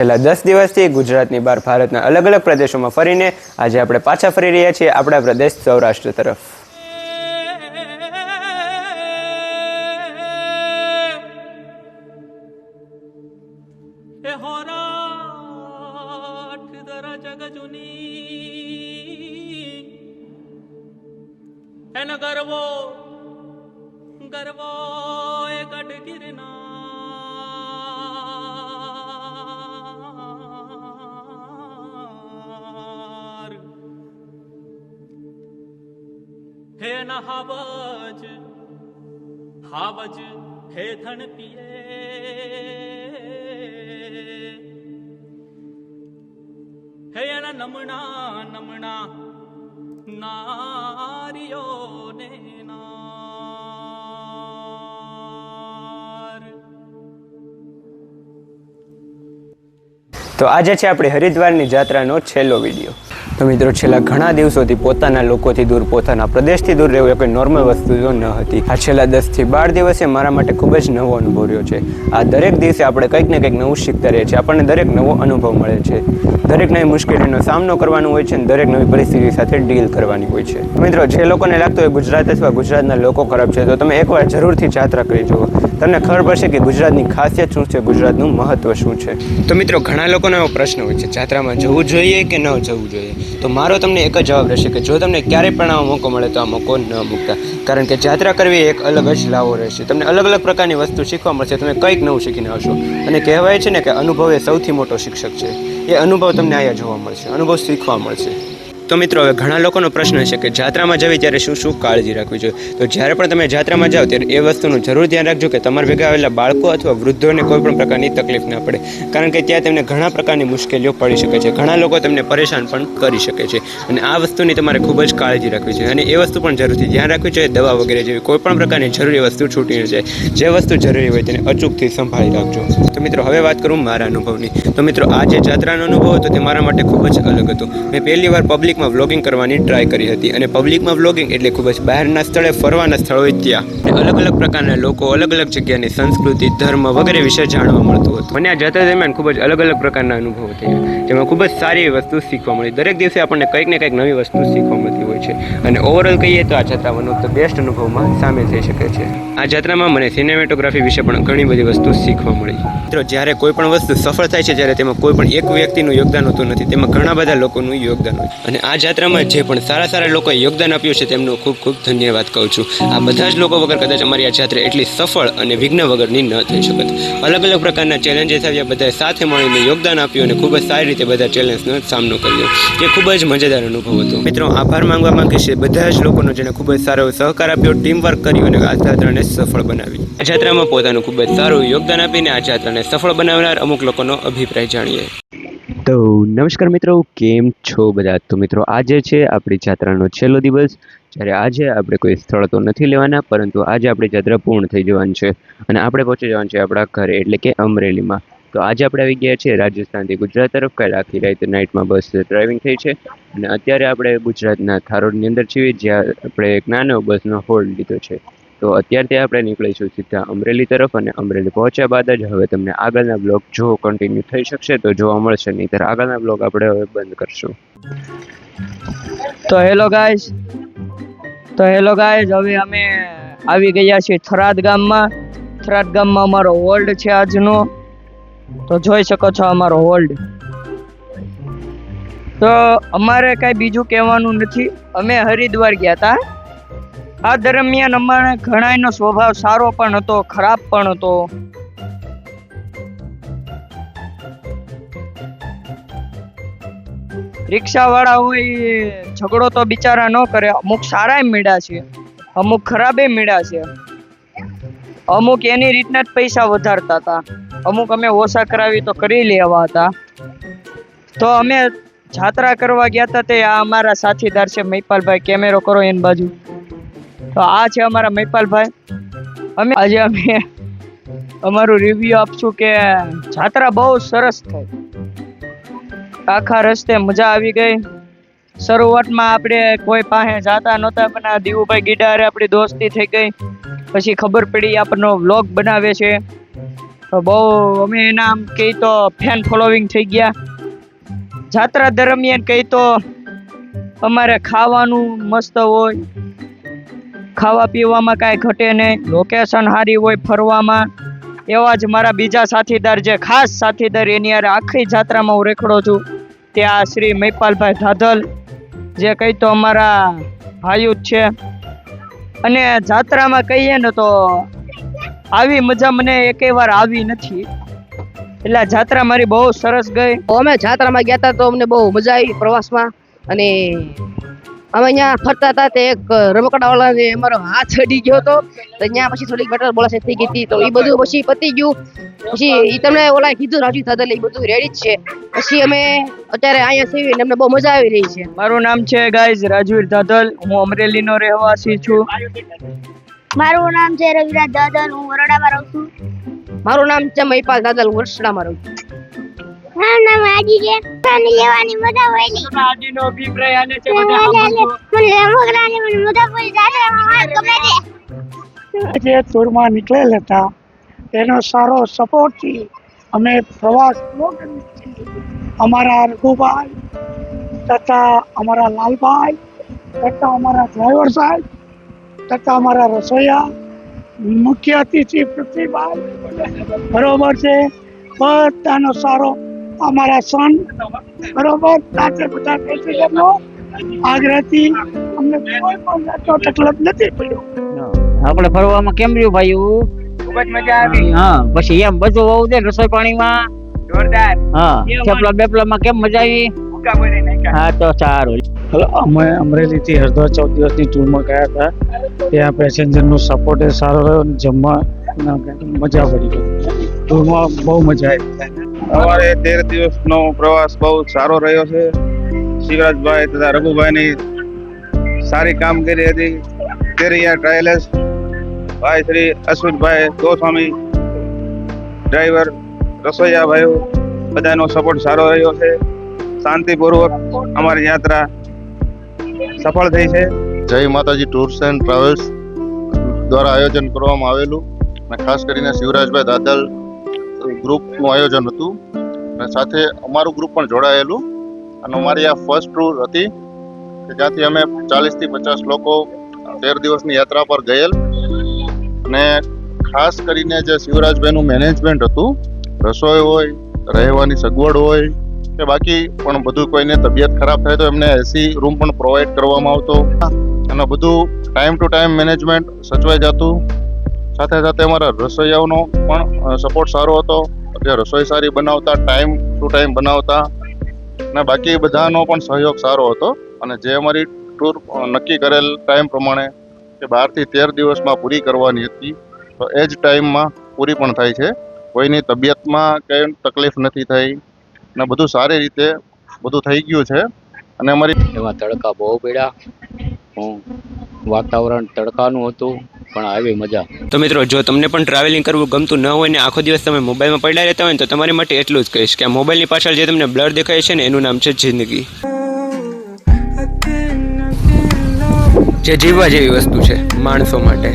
છેલ્લા દસ દિવસથી ગુજરાતની બહાર ભારતના અલગ અલગ પ્રદેશોમાં ફરીને આજે આપણે પાછા ફરી રહ્યા છીએ આપણા પ્રદેશ સૌરાષ્ટ્ર તરફ. ગરવો ગરવો એ ગઢ ગિરનાર. હે ન હાવજ હાવજ હે ધન પીએ હે એના નમણા નમણા નારીઓ તો આજે છે આપણી હરિદ્વારની જાત્રાનો છેલ્લો વીડિયો. તો મિત્રો, છેલ્લા ઘણા દિવસોથી પોતાના લોકોથી દૂર, પોતાના પ્રદેશથી દૂર રહેવું એ કોઈ નોર્મલ વસ્તુ ન હતી. આ છેલ્લા દસથી બાર દિવસે મારા માટે ખૂબ જ નવો અનુભવ રહ્યો છે. આ દરેક દિવસે આપણે કંઈક ને કંઈક નવું શીખતા રહીએ છીએ. આપણને દરેક નવો અનુભવ મળે છે. દરેક નવી મુશ્કેલીનો સામનો કરવાનો હોય છે અને દરેક નવી પરિસ્થિતિ સાથે ડીલ કરવાની હોય છે. મિત્રો, જે લોકોને લાગતું હોય ગુજરાત અથવા ગુજરાતના લોકો ખરાબ છે, તો તમે એકવાર જરૂરથી જાત્રા કરી જુઓ. તમને ખબર પડશે કે ગુજરાતની ખાસિયત શું છે? ગુજરાતનું મહત્વ શું છે? તો મિત્રો, ઘણા લોકોનો એવો પ્રશ્ન હોય છે, જાત્રામાં જવું જોઈએ કે ન જવું જોઈએ? તો મારો તમને એક જ જવાબ રહેશે કે જો તમને ક્યારેય પણ આવો મોકો મળે તો આ મોકો ન મૂકતા. કારણ કે જાત્રા કરવી એક અલગ જ લાવો રહેશે. તમને અલગ અલગ પ્રકારની વસ્તુ શીખવા મળશે, તમે કંઈક નવું શીખીને આવશો. અને કહેવાય છે ને કે અનુભવ એ સૌથી મોટો શિક્ષક છે. એ અનુભવ તમને અહીંયા જોવા મળશે, અનુભવ શીખવા મળશે. તો મિત્રો, હવે ઘણા લોકોનો પ્રશ્ન છે કે જાત્રામાં જવી ત્યારે શું શું કાળજી રાખવી જોઈએ? તો જ્યારે પણ તમે જાત્રામાં જાઓ ત્યારે એ વસ્તુનું જરૂર ધ્યાન રાખજો કે તમારા ભેગા આવેલા બાળકો અથવા વૃદ્ધોને કોઈ પણ પ્રકારની તકલીફ ના પડે. કારણ કે ત્યાં તેમને ઘણા પ્રકારની મુશ્કેલીઓ પડી શકે છે. ઘણા લોકો તેમને પરેશાન પણ કરી શકે છે. અને આ વસ્તુની તમારે ખૂબ જ કાળજી રાખવી જોઈએ. અને એ વસ્તુ પણ જરૂરથી ધ્યાન રાખવી જોઈએ. દવા વગેરે જેવી કોઈ પણ પ્રકારની જરૂરી વસ્તુ છૂટી ન જાય. જે વસ્તુ જરૂરી હોય તેને અચૂકથી સંભાળી રાખજો. તો મિત્રો, હવે વાત કરું મારા અનુભવની. તો મિત્રો, આ જે જાત્રાનો અનુભવ હતો તે મારા માટે ખૂબ જ અલગ હતો. મેં પહેલી વાર પબ્લિકમાં વ્લોગિંગ કરવાની ટ્રાય કરી હતી અને પબ્લિકમાં વ્લોગિંગ એટલે ખૂબ જ બહારના સ્થળે ફરવાના સ્થળો ત્યાં. અલગ અલગ પ્રકારના લોકો, અલગ અલગ જગ્યાની સંસ્કૃતિ, ધર્મ વગેરે વિશે જાણવા મળતું હતું. મને આ જતા દરમિયાન ખૂબ જ અલગ અલગ પ્રકારના અનુભવો થયા, જેમાં ખૂબ જ સારી વસ્તુ શીખવા મળી. દરેક દિવસે આપણને કંઈક ને કંઈક નવી વસ્તુ શીખવા મળતી છે. અને ઓવરઓલ કહીએ તો આ જાત્રા વન ઓફ બેસ્ટ અનુભવમાં સામેલ થઈ શકે છે. આ જાત્રામાં મને સિનેમેટોગ્રાફી વિશે પણ ઘણી બધી વસ્તુ શીખવા મળી. મિત્રો, જ્યારે કોઈ પણ વસ્તુ સફળ થાય છે ત્યારે તેમાં કોઈ પણ એક વ્યક્તિનું યોગદાન હોતું નથી, તેમાં ઘણા બધા લોકોનું યોગદાન હોય અને આ જાત્રામાં જે પણ સારા સારા લોકોએ યોગદાન આપ્યું છે, તેમનું ખૂબ ખૂબ ધન્યવાદ કહું છું. આ બધા જ લોકો વગર કદાચ અમારી આ જાત્રા એટલી સફળ અને વિઘ્ન વગરની ન થઈ શકત. અલગ અલગ પ્રકારના ચેલેન્જીસ આવ્યા બધાએ સાથે મળીને યોગદાન આપ્યું અને ખૂબ જ સારી રીતે બધા ચેલેન્જનો સામનો કર્યો. જે ખૂબ જ મજેદાર અનુભવ હતો. મિત્રો, આભાર માંગવા માંગીશ છે. બધા જ લોકોનો જેને ખૂબ જ સારો સહકાર આપ્યો ટીમ વર્ક કર્યું અને આ જાત્રાને સફળ બનાવી આ જાત્રામાં પોતાનું ખૂબ જ સારું યોગદાન આપીને આ જાત્રાને સફળ બનાવનાર અમુક લોકોનો અભિપ્રાય જાણીએ. તો નમસ્કાર મિત્રો, કેમ છો બધા? તો મિત્રો, આજે છે આપણી જાત્રાનો છેલ્લો દિવસ. જ્યારે આજે આપણે કોઈ સ્થળ તો નથી લેવાના, પરંતુ આજે આપણી જાત્રા પૂર્ણ થઈ જવાની છે. અને આપણે પહોંચી જવાનું છે આપણા ઘરે, એટલે કે અમરેલીમાં. તો આજે આપણે આવી ગયા છીએ રાજસ્થાનથી ગુજરાત તરફ, કાલે આખી રાત નાઇટમાં બસ ડ્રાઇવિંગ થઈ છે. અને અત્યારે આપણે ગુજરાતના થારોડની અંદર છીએ, જ્યાં આપણે એક નાનો બસનો હોલ્ડ લીધો છે. તો અત્યારથી આપણે નીકળીશું સીધા અમરેલી તરફ અને અમરેલી પહોંચ્યા બાદ જ હવે તમને આગળના બ્લોગ જો કન્ટિન્યુ થઈ શકશે તો જોવા મળશે નહીં ત્યારે આગળના બ્લોગ આપણે હવે બંધ કરશું. તો હેલો ગાઈઝ તો હેલો ગાઈઝ હવે અમે આવી ગયા છીએ થરાદ ગામમાં. થરાદ ગામમાં અમારો હોલ્ડ છે આજનો. તો જોઈ શકો છો અમારો હોલ્ડ. તો અમારે કાંઈ બીજું કહેવાનું નથી. અમે હરિદ્વાર ગયા હતા આ દરમિયાન અમારે ઘણાયનો સ્વભાવ સારો પણ હતો, ખરાબ પણ હતો. રિક્ષાવાળા હોય ઝઘડો તો બિચારા ન કરે અમુક સારા મીડા છે, અમુક ખરાબે મીડા છે. અમુક એની રીતના જ પૈસા વધારતા હતા અમુક અમે ઓછા કરાવી તો કરી લેવા હતા. તો અમે જાત્રા કરવા ગયા હતા તે આ અમારા સાથીદાર છે મહિપાલભાઈ કેમેરો કરો એની બાજુ. તો આ છે અમારા મહિપાલભાઈ અમે આજે અમે અમારું રિવ્યુ આપશું કે જાત્રા બહુ સરસ થઈ. આખા રસ્તે મજા આવી ગઈ. શરૂઆતમાં આપણે કોઈ પાસે જાતા નહોતા, પણ આ દીવુભાઈ ગીડારે આપણી દોસ્તી થઈ ગઈ. પછી ખબર પડી આપણનો વ્લોગ બનાવે છે. બહુ અમે એના આમ કહી તો ફેન ફોલોવિંગ થઈ ગયા. જાત્રા દરમિયાન કહી તો અમારે ખાવાનું મસ્ત હોય, ખાવા પીવામાં કાંઈ ઘટે નહીં લોકેશન સારી હોય ફરવામાં. એવા જ મારા બીજા સાથીદાર જે ખાસ સાથીદાર એની યાર આખી જાત્રામાં હું રેખડો છું, તે આ શ્રી મૈપાલભાઈ ધાધલ, જે કહી તો અમારા હાયુ જ છે. અને જાત્રામાં કહીએ ને તો આવી મજા મને એકે વાર આવી નથી. એટલે જાત્રા મારી બહુ સરસ ગઈ. અમે જાત્રામાં ગયા હતા તો અમને બહુ મજા આવી પ્રવાસમાં. અને અમે અહીંયા ફરતા હતા તે એક રમકડાવાળાને અમારો હાથ અડી ગયો હતો. તો અહીંયા પછી થોડીક બેટર બોલાશે થઈ ગઈ હતી. તો એ બધું પછી પતી ગયું. પછી એ તમને ઓલા કીધું રાજુ એટલે એ બધું રેડી જ છે. પછી અમે અત્યારે અહીંયા છીએ ને અમને બહુ મજા આવી રહી છે. મારું નામ છે ગાઈઝ રાજવીર ધાધલ હું અમરેલીનો રહેવાસી છું. મારું નામ છે રવિરાજ દાદલ હું વરોડામાં રહું છું. મારું નામ છે મહિપાલ દાદલ વર્ષડામાં રહું છું. મારું નામ આજી છે. મને લેવાની મજા હોય આજી નો અભિપ્રાય આને છે મને રમકડાની મને મજા પડી જાત્રામાં ગમે છે જે ટૂરમાં નીકળેલ હતા. તેનો સારો સપોર્ટથી અમે પ્રવાસ. અમારા રઘુભાઈ તથા અમારા લાલભાઈ તથા અમારા ડ્રાઈવર સાહેબ તથા અમારા રસોઈયા મુખ્ય અતિથિ પૃથ્વીભાઈ બરોબર છે. બધાનો સારો અમારા સન બરોબર? સાથે બધા પેસેન્જરનો આગ્રહથી અમને કોઈ પણ જાતનો તકલીફ નથી પડ્યો. આપણે ફરવામાં કેમ રહ્યું ભાઈ ખૂબ જ મજા આવી. હા પછી એમ બધું હોવું છે રસોઈ પાણીમાં? જોરદાર. હા થેપલા બેપલામાં કેમ મજા આવી? હા તો સારું. અમે અમરેલીથી હરદ્વાર ચૌદ દિવસની ટૂરમાં ગયા હતા. ત્યાં પેસેન્જરનો સપોર્ટ એ સારો રહ્યો અને જમવા મજા પડી ગઈ. ટૂરમાં બહુ મજા આવી. અમારે તેર દિવસનો પ્રવાસ બહુ સારો રહ્યો છે. શિવરાજભાઈ તથા રઘુભાઈની સારી કામગીરી હતી. તેરિયા ટ્રાયલેસ ભાઈ શ્રી અશ્વિતભાઈ ગોસ્વામી, ડ્રાઈવર રસોઈયા ભાઈઓ બધાનો સપોર્ટ સારો રહ્યો છે. શાંતિપૂર્વક અમારી યાત્રા સફળ થઈ છે. જય માતાજી ટૂર્સ એન્ડ ટ્રાવેલ્સ દ્વારા આયોજન કરવામાં આવેલું અને ખાસ કરીને શિવરાજભાઈ દાદલ ગ્રુપનું આયોજન હતું. અને સાથે અમારું ગ્રુપ પણ જોડાયેલું. અને અમારી આ ફર્સ્ટ ટૂર હતી કે જ્યાંથી અમે ચાલીસથી પચાસ લોકો તેર દિવસની યાત્રા પર ગયેલ. અને ખાસ કરીને જે શિવરાજભાઈનું મેનેજમેન્ટ હતું, રસોઈ હોય, રહેવાની સગવડ હોય કે બાકી પણ બધું કોઈને તબિયત ખરાબ થાય તો એમને એસી રૂમ પણ પ્રોવાઈડ કરવામાં આવતો. અને બધું ટાઈમ ટુ ટાઈમ મેનેજમેન્ટ સચવાઈ જતું. સાથે સાથે અમારા રસોઈયાઓનો પણ સપોર્ટ સારો હતો. જે રસોઈ સારી બનાવતા ટાઈમ ટુ ટાઈમ બનાવતા. અને બાકી બધાનો પણ સહયોગ સારો હતો. અને જે અમારી ટૂર નક્કી કરેલ ટાઈમ પ્રમાણે કે બારથી તેર દિવસમાં પૂરી કરવાની હતી, તો એ જ ટાઈમમાં પૂરી પણ થાય છે. કોઈની તબિયતમાં કંઈ તકલીફ નથી થઈ. અને બધું સારી રીતે બધું થઈ ગયું છે. અને અમારી એમાં તડકા બહુ પડ્યા. હું વાતાવરણ તડકાનું હતું પણ આવી મજા. તો મિત્રો જો તમને પણ ટ્રાવેલિંગ કરવું ગમતું ન હોય ને આખો દિવસ તમે મોબાઈલમાં પડ્યા રહેતા હોય ને તો તમારી માટે એટલું જ કહીશ કે આ મોબાઈલની પાછળ જે તમને બ્લર દેખાય છે ને એનું નામ છે જિંદગી. જે જીવવા જેવી વસ્તુ છે માણસો માટે.